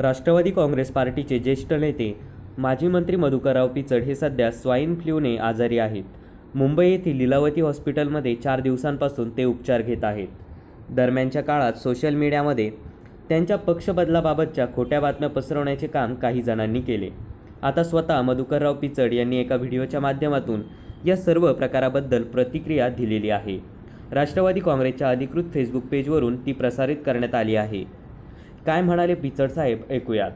राष्ट्रवादी काँग्रेस पार्टीचे ज्येष्ठ नेते माजी मंत्री मधुकरराव पिचड हे सध्या स्वाईन फ्ल्यूने आजारी आहेत. मुंबई येथील लिलावती हॉस्पिटलमध्ये चार दिवसांपासून ते उपचार घेत आहेत. दरम्यानच्या काळात सोशल मीडियामध्ये त्यांच्या पक्षबदलाबाबतच्या खोट्या बातम्या पसरवण्याचे काम काही जणांनी केले. आता स्वतः मधुकरराव पिचड यांनी एका व्हिडिओच्या माध्यमातून या सर्व प्रकाराबद्दल प्रतिक्रिया दिलेली आहे. राष्ट्रवादी काँग्रेसच्या अधिकृत फेसबुक पेजवरून ती प्रसारित करण्यात आली आहे. काय म्हणाले पिचड साहेब? ऐकूयात.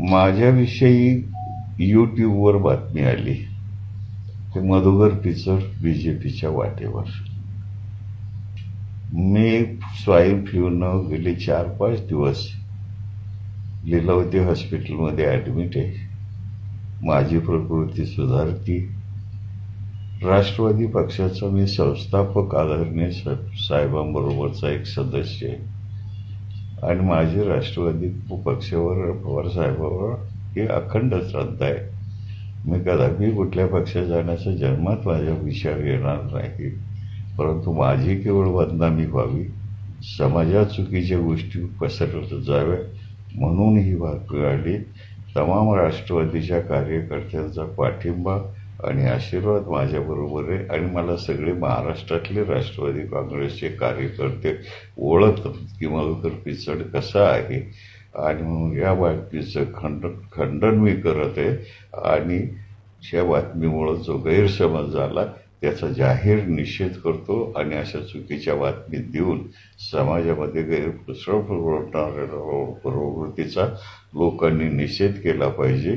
माझ्याविषयी यूट्यूबवर बातमी आली. ते मधुकर पिचड बी जे पीच्या वाटेवर. मी स्वाईन फ्लूनं गेले चार पाच दिवस. लीलावती हॉस्पिटलमध्ये ॲडमिट आहे. माझी प्रकृती सुधारती. राष्ट्रवादी पक्षाचा मी संस्थापक आदरणीय साहेबांबरोबरचा एक सदस्य आहे. आणि माझी राष्ट्रवादी पक्षावर पवारसाहेबावर ही अखंड श्रद्धा आहे. मी कदापि कुठल्या पक्षात जाण्याचा जन्मात माझ्या विचार येणार नाही. परंतु माझी केवळ बदनामी व्हावी समाजात चुकीच्या गोष्टी पसरत जाव्या म्हणून ही भाग काढली. तमाम राष्ट्रवादीच्या कार्यकर्त्यांचा पाठिंबा आणि आशीर्वाद माझ्याबरोबर आहे. आणि मला सगळे महाराष्ट्रातले राष्ट्रवादी काँग्रेसचे कार्यकर्ते ओळख की मधुकर पिचड कसा आहे. आणि म्हणून या बातमीचं खंड खंडन मी करत आहे. आणि या बातमीमुळं जो गैरसमज झाला त्याचा जाहीर निषेध करतो आणि अशा चुकीच्या बातमी देऊन समाजामध्ये गैरप्रसरण प्रवृत्तीचा लोकांनी निषेध केला पाहिजे.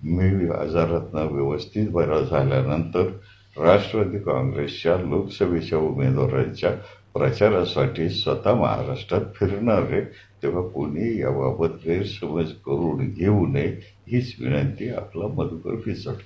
मी आजारातनं व्यवस्थित बरा झाल्यानंतर राष्ट्रवादी काँग्रेसच्या लोकसभेच्या उमेदवारांच्या प्रचारासाठी स्वतः महाराष्ट्रात फिरणार आहे तेव्हा कोणी याबाबत गैरसमज करून घेऊ नये हीच विनंती आपला मधुकर पिचड